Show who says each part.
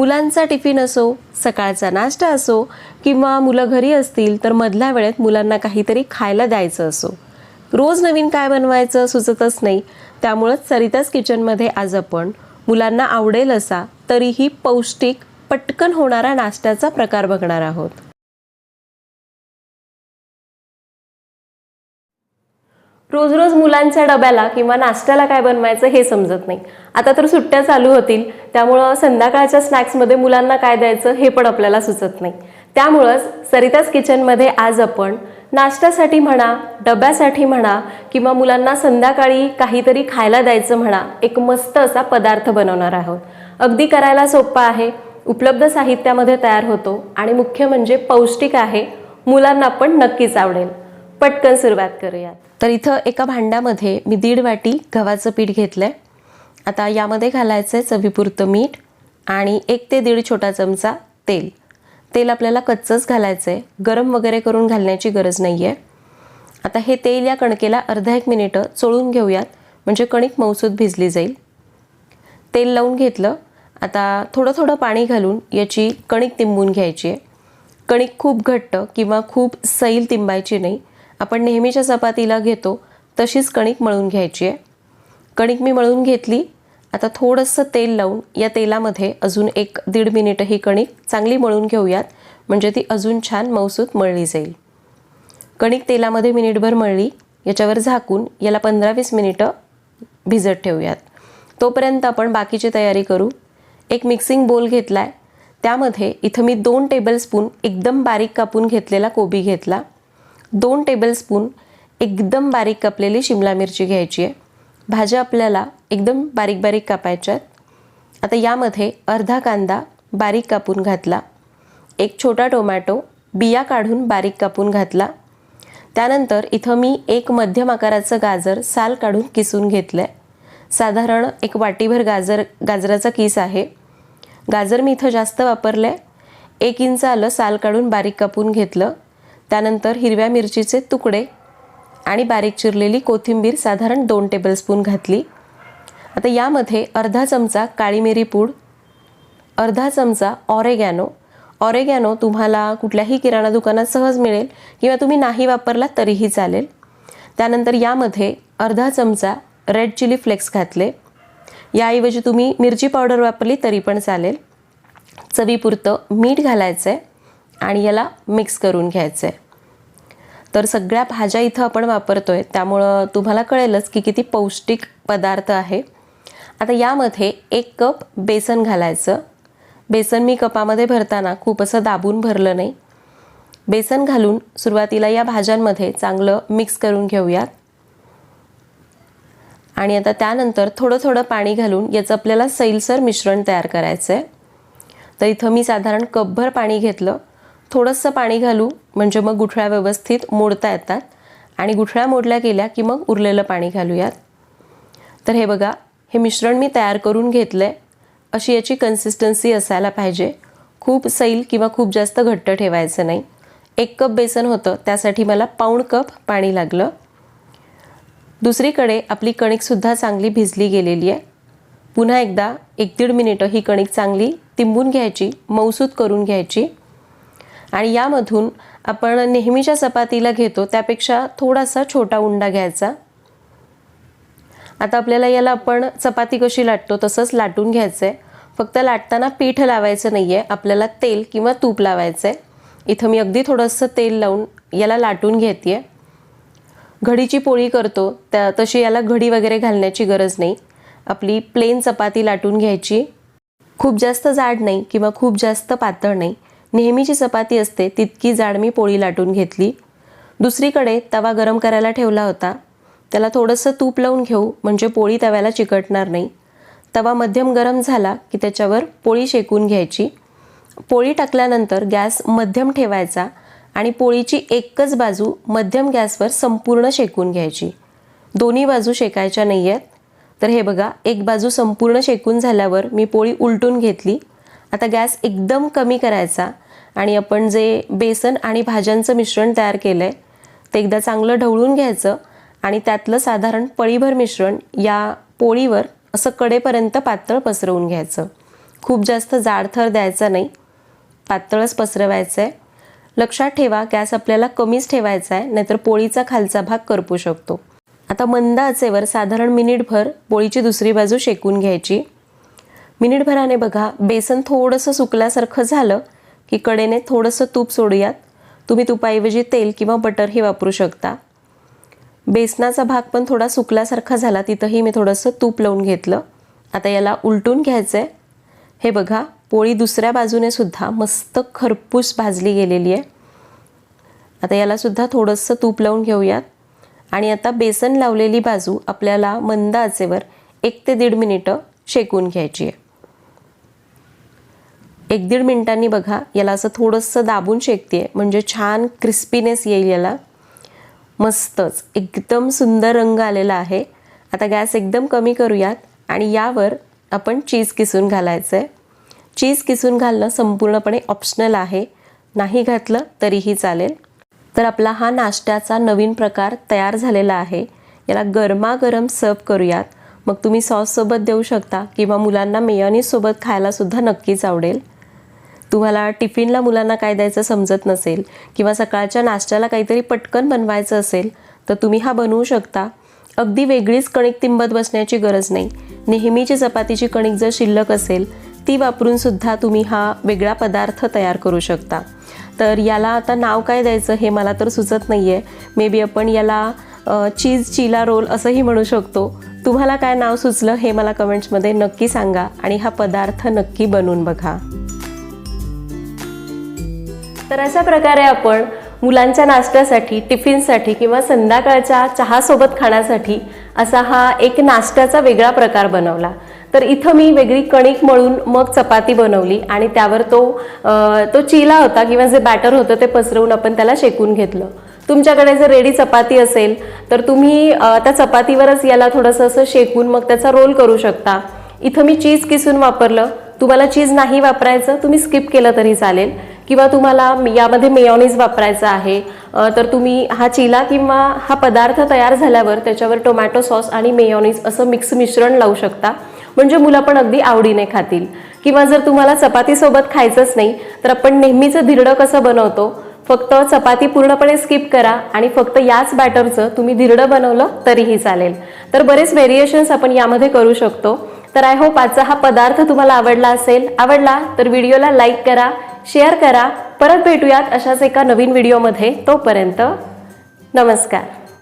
Speaker 1: मुलांचा टिफिन असो सकाळचा नाश्ता असो किंवा मुलं घरी असतील तर मधल्या वेळेत मुलांना काहीतरी खायला द्यायचं असो. रोज नवीन काय बनवायचं सुचतच नाही. त्यामुळंच सरिताच किचनमध्ये आज आपण मुलांना आवडेल असा तरीही पौष्टिक पटकन होणारा नाश्त्याचा प्रकार बघणार आहोत. रोज रोज मुलांच्या डब्याला किंवा नाश्त्याला काय बनवायचं हे समजत नाही. आता तर सुट्ट्या चालू होतील त्यामुळं संध्याकाळच्या स्नॅक्समध्ये मुलांना काय द्यायचं हे पण आपल्याला सुचत नाही. त्यामुळंच सरिताज किचनमध्ये आज आपण नाश्त्यासाठी म्हणा डब्यासाठी म्हणा किंवा मुलांना संध्याकाळी काहीतरी खायला द्यायचं म्हणा एक मस्त असा पदार्थ बनवणार आहोत. अगदी करायला सोपा आहे उपलब्ध साहित्यामध्ये तयार होतो आणि मुख्य म्हणजे पौष्टिक आहे मुलांना पण नक्कीच आवडेल. पटकन सुरुवात करूयात. तर इथं एका भांड्यामध्ये मी दीड वाटी गव्हाचं पीठ घेतलं आहे आता यामध्ये घालायचं आहे चवीपुरतं मीठ आणि एक ते दीड छोटा चमचा तेल. तेल आपल्याला कच्चंच घालायचं आहे गरम वगैरे करून घालण्याची गरज नाही आहे आता हे तेल या कणकेला अर्धा एक मिनिटं चोळून घेऊयात. म्हणजे कणिक मौसूद भिजली जाईल. तेल लावून घेतलं. आता थोडं थोडं पाणी घालून याची कणिक तिंबून घ्यायची आहे. कणिक खूप घट्ट किंवा खूप सैल तिंबायची नाही. आपण नेहमीच्या चपातीला घेतो तशीच कणिक मळून घ्यायची आहे. कणिक मी मळून घेतली. आता थोडंसं तेल लावून या तेलामध्ये अजून एक दीड मिनिटं ही कणिक चांगली मळून घेऊयात म्हणजे ती अजून छान मौसूत मळली जाईल. कणिक तेलामध्ये मिनिटभर मळली याच्यावर झाकून याला पंधरा वीस मिनिटं भिजत ठेवूयात. तोपर्यंत आपण बाकीची तयारी करू. एक मिक्सिंग बोल घेतला आहे त्यामध्ये इथं मी दोन टेबलस्पून एकदम बारीक कापून घेतलेला कोबी घेतला. दोन टेबलस्पून एकदम बारीक कापलेली शिमला मिरची घ्यायची आहे. भाज्या आपल्याला एकदम बारीक बारीक कापायच्यात आता यामध्ये अर्धा कांदा बारीक कापून घातला. एक छोटा टोमॅटो बिया काढून बारीक कापून घातला. त्यानंतर इथं मी एक मध्यम आकाराचं गाजर साल काढून किसून घेतलं आहे साधारण एक वाटीभर गाजर गाजराचा किस आहे. गाजर मी इथं जास्त वापरलं आहे एक इंच आलं साल काढून बारीक कापून घेतलं. त्यानंतर हिरव्या मिरचीचे तुकडे आणि बारीक चिरलेली कोथिंबीर साधारण दोन टेबलस्पून घातली. आता यामध्ये अर्धा चमचा काळी मिरी पूड अर्धा चमचा ऑरेगॅनो. ऑरेगॅनो तुम्हाला कुठल्याही किराणा दुकानात सहज मिळेल किंवा तुम्ही नाही वापरला तरीही चालेल. त्यानंतर यामध्ये अर्धा चमचा रेड चिली फ्लेक्स घातले. याऐवजी तुम्ही मिरची पावडर वापरली तरी पण चालेल. चवीपुरतं मीठ घालायचं आहे आणि याला मिक्स करून घ्यायचं आहे तर सगळ्या भाज्या इथं आपण वापरतो आहे त्यामुळं तुम्हाला कळेलच की किती पौष्टिक पदार्थ आहे. आता यामध्ये एक कप बेसन घालायचं. बेसन मी कपामध्ये भरताना खूप असं दाबून भरलं नाही. बेसन घालून सुरुवातीला या भाज्यांमध्ये चांगलं मिक्स करून घेऊयात. आणि आता त्यानंतर थोडं थोडं पाणी घालून याचं आपल्याला सैलसर मिश्रण तयार करायचं आहे तर इथं मी साधारण कपभर पाणी घेतलं. थोडंसं पाणी घालू म्हणजे मग गुठळ्या व्यवस्थित मोडता येतात. आणि गुठळ्या मोडल्या गेल्या की मग उरलेलं पाणी घालूयात. तर हे बघा हे मिश्रण मी तयार करून घेतलं आहे अशी याची कन्सिस्टन्सी असायला पाहिजे. खूप सैल किंवा खूप जास्त घट्ट ठेवायचं नाही. एक कप बेसन होतं त्यासाठी मला पाऊण कप पाणी लागलं. दुसरीकडे आपली कणिकसुद्धा चांगली भिजली गेलेली आहे. पुन्हा एकदा एक दीड मिनिटं ही कणिक चांगली तिंबून घ्यायची मौसूद करून घ्यायची. आणि यामधून आपण नेहमीच्या चपातीला घेतो त्यापेक्षा थोडासा छोटा उंडा घ्यायचा. आता आपल्याला याला आपण चपाती कशी लाटतो तसंच लाटून घ्यायचं आहे फक्त लाटताना पीठ लावायचं नाही आहे आपल्याला तेल किंवा तूप लावायचं आहे इथं मी अगदी थोडंसं तेल लावून याला लाटून घेते आहे घडीची पोळी करतो त्या तशी याला घडी वगैरे घालण्याची गरज नाही. आपली प्लेन चपाती लाटून घ्यायची. खूप जास्त जाड नाही किंवा खूप जास्त पातळ नाही. नेहमीची चपाती असते तितकी जाड मी पोळी लाटून घेतली. दुसरीकडे तवा गरम करायला ठेवला होता. त्याला थोडंसं तूप लावून घेऊ म्हणजे पोळी तव्याला चिकटणार नाही. तवा मध्यम गरम झाला की त्याच्यावर पोळी शेकून घ्यायची. पोळी टाकल्यानंतर गॅस मध्यम ठेवायचा आणि पोळीची एकच बाजू मध्यम गॅसवर संपूर्ण शेकून घ्यायची. दोन्ही बाजू शेकायच्या नाही आहेत तर हे बघा एक बाजू संपूर्ण शेकून झाल्यावर मी पोळी उलटून घेतली. आता गॅस एकदम कमी करायचा. आणि आपण जे बेसन आणि भाज्यांचं मिश्रण तयार केलं आहे ते एकदा चांगलं ढवळून घ्यायचं आणि त्यातलं साधारण पळीभर मिश्रण या पोळीवर असं कडेपर्यंत पातळ पसरवून घ्यायचं. खूप जास्त जाड थर द्यायचा नाही. पातळच पसरवायचं आहे लक्षात ठेवा गॅस आपल्याला कमीच ठेवायचा आहे नाहीतर पोळीचा खालचा भाग करपू शकतो. आता मंद आचेवर साधारण मिनिटभर पोळीची दुसरी बाजू शेकून घ्यायची. मिनिटभराने बघा बेसन थोडंसं सुकल्यासारखं झालं की कडेने थोडंसं तूप सोडूयात. तुम्ही तुपाऐवजी तेल किंवा बटर हे वापरू शकता. बेसनाचा भाग पण थोडा सुकल्यासारखा झाला तिथंही मी थोडंसं तूप लावून घेतलं. आता याला उलटून घ्यायचं आहे हे बघा पोळी दुसऱ्या बाजूने सुद्धा मस्त खरपूस भाजली गेलेली आहे. आता याला सुद्धा थोडंसं तूप लावून घेऊयात. आणि आता बेसन लावलेली बाजू आपल्याला मंद आचेवर एक ते दीड मिनिटं शेकून घ्यायची आहे. एक दीड मिनिटांनी बघा याला असं थोडंसं दाबून शेकते म्हणजे छान क्रिस्पीनेस येईल याला. मस्तच. एकदम सुंदर रंग आलेला आहे. आता गॅस एकदम कमी करूयात आणि यावर आपण चीज किसून घालायचं आहे चीज किसून घालणं संपूर्णपणे ऑप्शनल आहे. नाही घातलं तरीही चालेल. तर आपला हा नाश्त्याचा नवीन प्रकार तयार झालेला आहे. याला गरमागरम सर्व करूयात. मग तुम्ही सॉससोबत देऊ शकता किंवा मुलांना मेयोनीजसोबत खायलासुद्धा नक्कीच आवडेल. तुम्हाला टिफिनला मुलांना काय द्यायचं समजत नसेल किंवा सकाळच्या नाश्त्याला काहीतरी पटकन बनवायचं असेल तर तुम्ही हा बनवू शकता. अगदी वेगळीच कणिक तिंबत बसण्याची गरज नाही. नेहमीची चपातीची कणिक जर शिल्लक असेल ती वापरून सुद्धा तुम्ही हा वेगळा पदार्थ तयार करू शकता. तर याला आता नाव काय द्यायचं हे मला तर सुचत नाही आहे मे बी आपण याला चीज चिला रोल असंही म्हणू शकतो. तुम्हाला काय नाव सुचलं हे मला कमेंट्समध्ये नक्की सांगा आणि हा पदार्थ नक्की बनवून बघा. तर अशा प्रकारे आपण मुलांच्या नाश्त्यासाठी टिफिनसाठी किंवा संध्याकाळच्या चहासोबत खाण्यासाठी असा हा एक नाश्त्याचा वेगळा प्रकार बनवला. तर इथं मी वेगळी कणिक मळून मग चपाती बनवली आणि त्यावर तो तो चिला होता किंवा जे बॅटर होतं ते पसरवून आपण त्याला शेकून घेतलं. तुमच्याकडे जर रेडी चपाती असेल तर तुम्ही त्या चपातीवरच याला थोडंसं असं शेकून मग त्याचा रोल करू शकता. इथं मी चीज किसून वापरलं. तुम्हाला चीज नाही वापरायचं तुम्ही स्किप केलं तरी चालेल. किंवा तुम्हाला यामध्ये मेयोनीज वापरायचं आहे तर तुम्ही हा चिला किंवा हा पदार्थ तयार झाल्यावर त्याच्यावर टोमॅटो सॉस आणि मेयोनीज असं मिक्स मिश्रण लावू शकता. म्हणजे मुलं पण अगदी आवडीने खातील. किंवा जर तुम्हाला चपातीसोबत खायचंच नाही तर आपण नेहमीचं धिरडं कसं बनवतो फक्त चपाती पूर्णपणे स्किप करा आणि फक्त याच बॅटरचं तुम्ही धिरडं बनवलं तरीही चालेल. तर बरेच व्हेरिएशन्स आपण यामध्ये करू शकतो. तर आय होप आजचा हा पदार्थ तुम्हाला आवडला असेल. आवडला तर व्हिडिओला लाईक करा. शेअर करा. परत भेटूयात अशाच एका नवीन व्हिडिओमध्ये. तोपर्यंत नमस्कार.